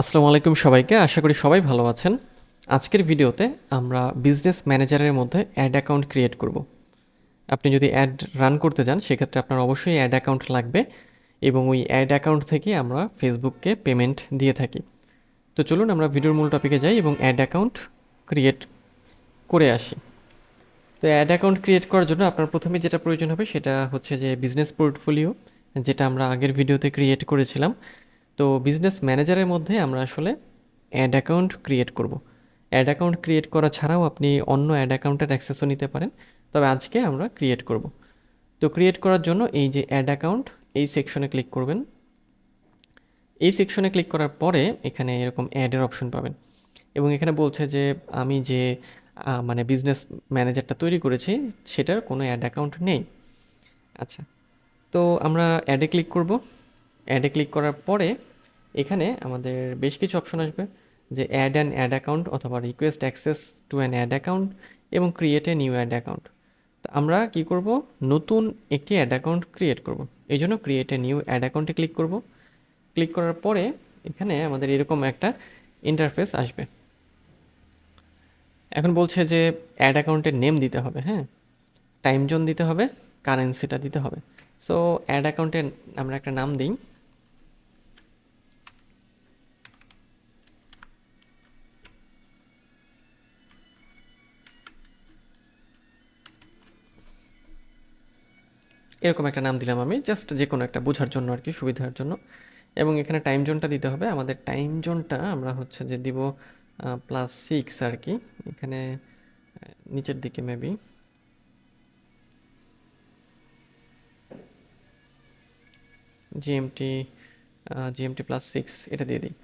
আসসালামু আলাইকুম সবাইকে, আশা করি সবাই ভালো আছেন। আজকের ভিডিওতে আমরা বিজনেস ম্যানেজারের মধ্যে অ্যাড অ্যাকাউন্ট ক্রিয়েট করব। আপনি যদি অ্যাড রান করতে যান, সেক্ষেত্রে আপনার অবশ্যই অ্যাড অ্যাকাউন্ট লাগবে এবং ওই অ্যাড অ্যাকাউন্ট থেকে আমরা ফেসবুককে পেমেন্ট দিয়ে থাকি। তো চলুন আমরা ভিডিওর মূল টপিকে যাই এবং অ্যাড অ্যাকাউন্ট ক্রিয়েট করে আসি। তো অ্যাড অ্যাকাউন্ট ক্রিয়েট করার জন্য আপনার প্রথমে যেটা প্রয়োজন হবে, সেটা হচ্ছে যে বিজনেস পোর্টফোলিও যেটা আমরা আগের ভিডিওতে ক্রিয়েট করেছিলাম। তো বিজনেস ম্যানেজারের মধ্যে আমরা আসলে অ্যাড অ্যাকাউন্ট ক্রিয়েট করব। অ্যাড অ্যাকাউন্ট ক্রিয়েট করা ছাড়াও আপনি অন্য অ্যাড অ্যাকাউন্টের অ্যাক্সেসও নিতে পারেন। তবে আজকে আমরা ক্রিয়েট করব। তো ক্রিয়েট করার জন্য এই যে অ্যাড অ্যাকাউন্ট এই সেকশনে ক্লিক করবেন। এই সেকশনে ক্লিক করার পরে এখানে এরকম অ্যাডের অপশন পাবেন। এবং এখানে বলছে যে আমি যে মানে বিজনেস ম্যানেজারটা তৈরি করেছি, সেটার কোনো অ্যাড অ্যাকাউন্ট নেই। আচ্ছা তো আমরা অ্যাডে ক্লিক করব। অ্যাডে ক্লিক করার পরে এখানে আমাদের বেশ কিছু অপশন আসবে, যে অ্যাড অ্যান অ্যাড অ্যাকাউন্ট অথবা request access to an ad account এবং create a new ad account তো আমরা কি করব? নতুন একটি অ্যাড অ্যাকাউন্ট ক্রিয়েট করব। এই জন্য ক্রিয়েট এ নিউ অ্যাড অ্যাকাউন্টে ক্লিক করব। ক্লিক করার পরে এখানে আমাদের এরকম একটা ইন্টারফেস আসবে। এখন বলছে যে অ্যাড অ্যাকাউন্টের নেম দিতে হবে হ্যাঁ? টাইম জোন দিতে হবে কারেন্সিটা দিতে হবে। সো অ্যাড অ্যাকাউন্টে আমরা একটা নাম দিই। এরকম একটা নাম দিলাম আমি জাস্ট যে কোনো একটা বোঝার জন্য আর কি, সুবিধার জন্য। এবং এখানে টাইম জোনটা দিতে হবে। আমাদের টাইম জোনটা আমরা হচ্ছে যে দিব প্লাস সিক্স আর কি। এখানে নিচের দিকে maybe GMT GMT plus six এটা দিয়ে দিই।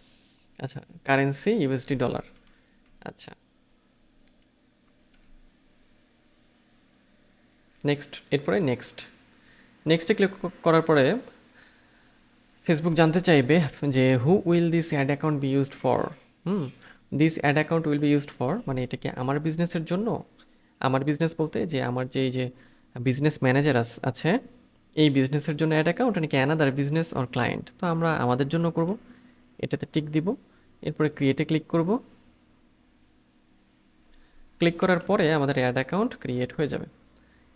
আচ্ছা কারেন্সি ইউএসডি ডলার আচ্ছা। নেক্সট এরপরে নেক্সট নেক্সটে ক্লিক করার পরে ফেসবুক জানতে চাইবে যে who will this ad account be used for hmm this ad account will be used for মানে এটা কি আমার বিজনেসের জন্য? আমার বিজনেস বলতে যে আমার যে এই যে বিজনেস ম্যানেজার আছে, এই বিজনেসের জন্য অ্যাড অ্যাকাউন্ট নাকি অ্যানাদার বিজনেস অর ক্লায়েন্ট তো আমরা আমাদের জন্য করব, এটাতে টিক দিব, এরপরে ক্রিয়েটে ক্লিক করব। ক্লিক করার পরে আমাদের অ্যাড অ্যাকাউন্ট ক্রিয়েট হয়ে যাবে।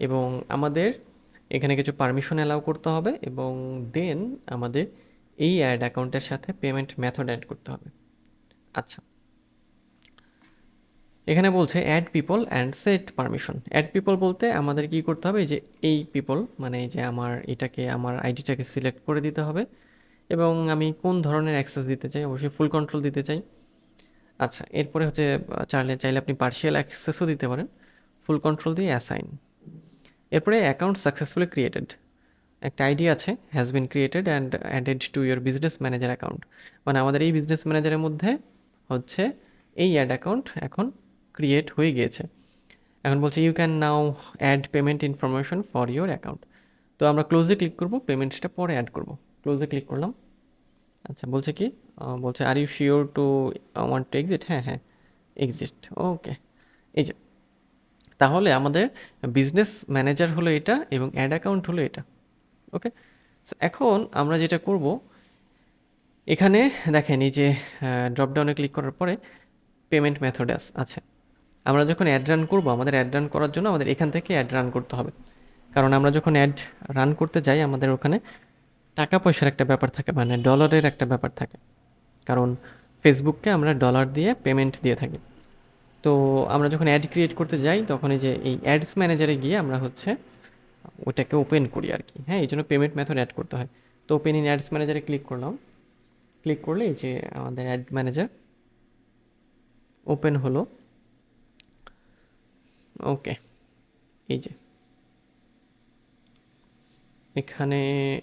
এবং আমাদের এখানে কিছু পারমিশন অ্যালাউ করতে হবে এবং দেন আমাদের এই অ্যাড অ্যাকাউন্টের সাথে পেমেন্ট মেথড অ্যাড করতে হবে। আচ্ছা। এখানে বলছে add people and set permission add people বলতে আমাদের কি করতে হবে? যে এই পিপল মানে যে আমার এটাকে, আমার আইডিটাকে সিলেক্ট করে দিতে হবে এবং আমি কোন ধরনের অ্যাক্সেস দিতে চাই? অবশ্যই ফুল কন্ট্রোল দিতে চাই। আচ্ছা এরপরে হচ্ছে, চাইলে চাইলে আপনি পার্শিয়াল অ্যাক্সেসও দিতে পারেন। ফুল কন্ট্রোল দিয়ে অ্যাসাইন এরপরে অ্যাকাউন্ট সাকসেসফুলি ক্রিয়েটেড একটা আইডি আছে has been created and added to your business manager account মানে আমাদের এই বিজনেস ম্যানেজারের মধ্যে হচ্ছে এই অ্যাড অ্যাকাউন্ট এখন ক্রিয়েট হয়ে গিয়েছে। এখন বলছে you can now add payment information for your account তো আমরা ক্লোজে ক্লিক করব পেমেন্টসটা পরে অ্যাড করব। ক্লোজে ক্লিক করলাম। আচ্ছা বলছে কি? বলছে are you sure to want to exit হ্যাঁ হ্যাঁ এক্সিট ওকে এই যে। তাহলে আমাদের বিজনেস ম্যানেজার হলো এটা এবং অ্যাড অ্যাকাউন্ট হলো এটা ওকে সো এখন আমরা যেটা করব, এখানে দেখেন এই যে ড্রপডাউনে ক্লিক করার পরে পেমেন্ট মেথড আছে আমরা যখন অ্যাড রান করব, আমাদের অ্যাড রান করার জন্য আমাদের এখান থেকে অ্যাড রান করতে হবে। কারণ আমরা যখন অ্যাড রান করতে যাই, আমাদের ওখানে টাকা পয়সার একটা ব্যাপার থাকে মানে ডলারের একটা ব্যাপার থাকে। কারণ ফেসবুককে আমরা ডলার দিয়ে পেমেন্ট দিয়ে থাকি। তো আমরা যখন অ্যাড ক্রিয়েট করতে যাই, তখন এই যে এই অ্যাডস ম্যানেজারে গিয়ে আমরা হচ্ছে ওটাকে ওপেন করি আর কি। হ্যাঁ এই জন্য পেমেন্ট মেথড অ্যাড করতে হয়। তো ওপেন ইন অ্যাডস ম্যানেজারে ক্লিক করলাম। ক্লিক করলে এই যে আমাদের অ্যাড ম্যানেজার ওপেন হলো। ওকে এই যে। এখানে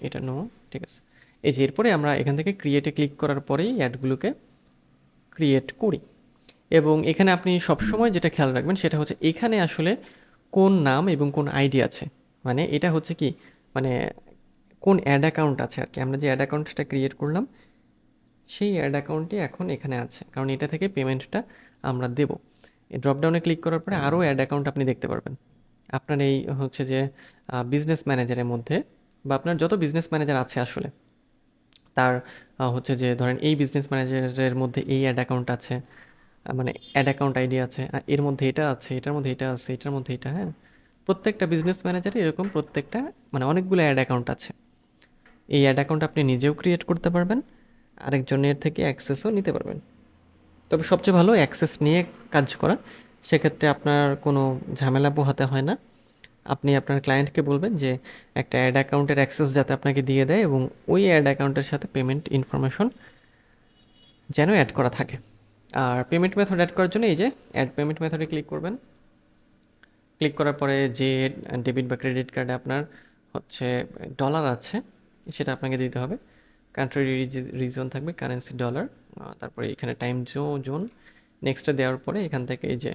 এটা নো ঠিক আছে। এই যে এরপরে আমরা এখান থেকে ক্রিয়েটে ক্লিক করার পরেই অ্যাডগুলোকে ক্রিয়েট করি। এবং এখানে আপনি সবসময় যেটা খেয়াল রাখবেন সেটা হচ্ছে এখানে আসলে কোন নাম এবং কোন আইডি আছে। মানে এটা হচ্ছে কি মানে কোন অ্যাড অ্যাকাউন্ট আছে আর কি। আমরা যে অ্যাড অ্যাকাউন্টটা ক্রিয়েট করলাম, সেই অ্যাড অ্যাকাউন্টটি এখন এখানে আছে। কারণ এটা থেকে পেমেন্টটা আমরা দেব। এই ড্রপডাউনে ক্লিক করার পরে আরও অ্যাড অ্যাকাউন্ট আপনি দেখতে পারবেন। আপনার এই হচ্ছে যে বিজনেস ম্যানেজারের মধ্যে বা আপনার যত বিজনেস ম্যানেজার আছে আসলে, তার হচ্ছে যে ধরেন এই বিজনেস ম্যানেজারের মধ্যে এই অ্যাড অ্যাকাউন্ট আছে মানে অ্যাড অ্যাকাউন্ট আইডি আছে এর মধ্যে এটা আছে, এটার মধ্যে এটা আছে, এটার মধ্যে এটা হ্যাঁ? প্রত্যেকটা বিজনেস ম্যানেজারে এরকম প্রত্যেকটা মানে অনেকগুলো অ্যাড অ্যাকাউন্ট আছে। এই অ্যাড অ্যাকাউন্ট আপনি নিজেও ক্রিয়েট করতে পারবেন, আরেকজনের থেকে অ্যাক্সেসও নিতে পারবেন। তবে সবচেয়ে ভালো অ্যাক্সেস নিয়ে কাজ করা সেক্ষেত্রে আপনার কোনো ঝামেলা পোহাতে হয় না। আপনি আপনার ক্লায়েন্টকে বলবেন যে, একটা অ্যাড অ্যাকাউন্টের অ্যাক্সেস যাতে আপনাকে দিয়ে দেয় এবং ওই অ্যাড অ্যাকাউন্টের সাথে পেমেন্ট ইনফরমেশন যেন অ্যাড করা থাকে। আর পেমেন্ট মেথড অ্যাড করার জন্য এই যে অ্যাড পেমেন্ট মেথডে ক্লিক করবেন। ক্লিক করার পরে যে ডেবিট বা ক্রেডিট কার্ডে আপনার হচ্ছে ডলার আছে, সেটা আপনাকে দিতে হবে। কান্ট্রি রিজন থাকবে কারেন্সি ডলার তারপরে এখানে টাইম জো জোন নেক্সটে দেওয়ার পরে এখান থেকে এই যে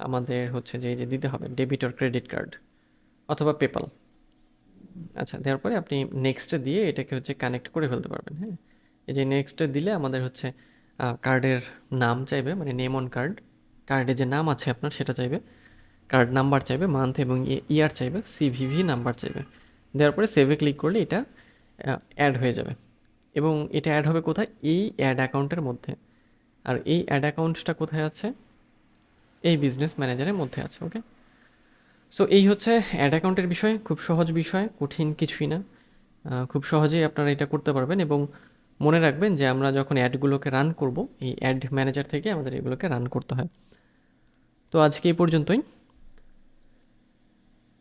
আমাদের হচ্ছে যে এই যে দিতে হবে ডেবিট আর ক্রেডিট কার্ড অথবা পেপাল আচ্ছা দেওয়ার পরে আপনি নেক্সটে দিয়ে এটাকে হচ্ছে কানেক্ট করে ফেলতে পারবেন হ্যাঁ। এই যে নেক্সটে দিলে আমাদের হচ্ছে কার্ডের নাম চাইবে মানে নেম অন কার্ড কার্ডে যে নাম আছে আপনার, সেটা চাইবে। কার্ড নাম্বার চাইবে মান্থ এবং ইয়ার চাইবে সিভিভি নাম্বার চাইবে। দেওয়ার পরে সেভে ক্লিক করলে এটা অ্যাড হয়ে যাবে। এবং এটা অ্যাড হবে কোথায়? এই অ্যাড অ্যাকাউন্টের মধ্যে। আর এই অ্যাড অ্যাকাউন্টটা কোথায় আছে? এই বিজনেস ম্যানেজারের মধ্যে আছে ওকে সো এই হচ্ছে অ্যাড অ্যাকাউন্টের বিষয়। খুব সহজ বিষয়, কঠিন কিছুই না। খুব সহজেই আপনারা এটা করতে পারবেন এবং মনে রাখবেন যে আমরা যখন অ্যাডগুলোকে রান করব, এই অ্যাড ম্যানেজার থেকে আমাদের এগুলোকে রান করতে হয়। তো আজকে এই পর্যন্তই।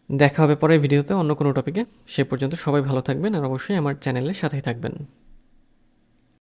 দেখা হবে পরের ভিডিওতে অন্য কোনো টপিকে সে পর্যন্ত সবাই ভালো থাকবেন আর অবশ্যই আমার চ্যানেলের সাথেই থাকবেন।